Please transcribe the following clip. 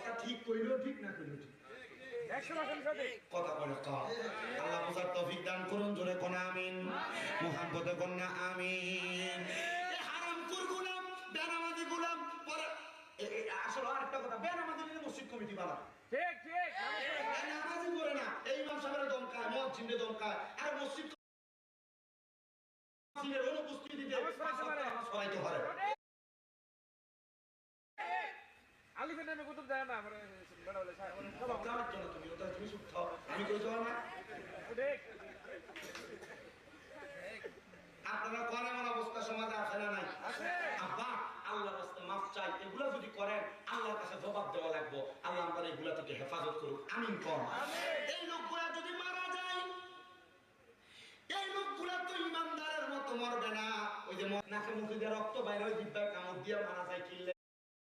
করলেও ঠিক না ঠিক। একশো পার্সেন্ট সঠিক। কথা বলে আল্লাহ বোঝার তৌফিক দান করুন জোরে কোন আমিন। মোহাম্মদে কন্যা আমিন। এ হারামখোর বেনামাজি গোলাম পরে এ- এ- আসলে আরেকটা কথা বেনামাজি নিয়ে মসজিদ কমিটি বানা ঠিক ঠিক। নামাজি করে না এই ইমাম সাহেবের দমকায় মসজিদে দমকায় আর মসজিদ মসজিদের অনুপস্থিতিতে পারে। নামাজ পড়াইতে পারে আলিফের নামে কুতুব দেয় না আমার বেড়া বলে স্যার আমার। জন্য তুমি ওটা তুমি সুখ খাও আমি কই যাও না। আপনারা কোন এমন অবস্থা সমাজে আছে না নাই? আব্বা আল্লাহর রাস্তায় মাফ চাই। এগুলা যদি করেন আল্লাহর কাছে জবাব দেওয়া লাগবে। আল্লাহ আমাদের এগুলা থেকে হেফাজত করুক। আমিন কম এই লোকগুলা যদি মারা যায় এই লোকগুলা তো ইমানদারের মতো মরবে না। ওই যে নাকে মুখে দিয়ে রক্ত বাইরে ওই কামড় দিয়ে মারা যায় কিনলে।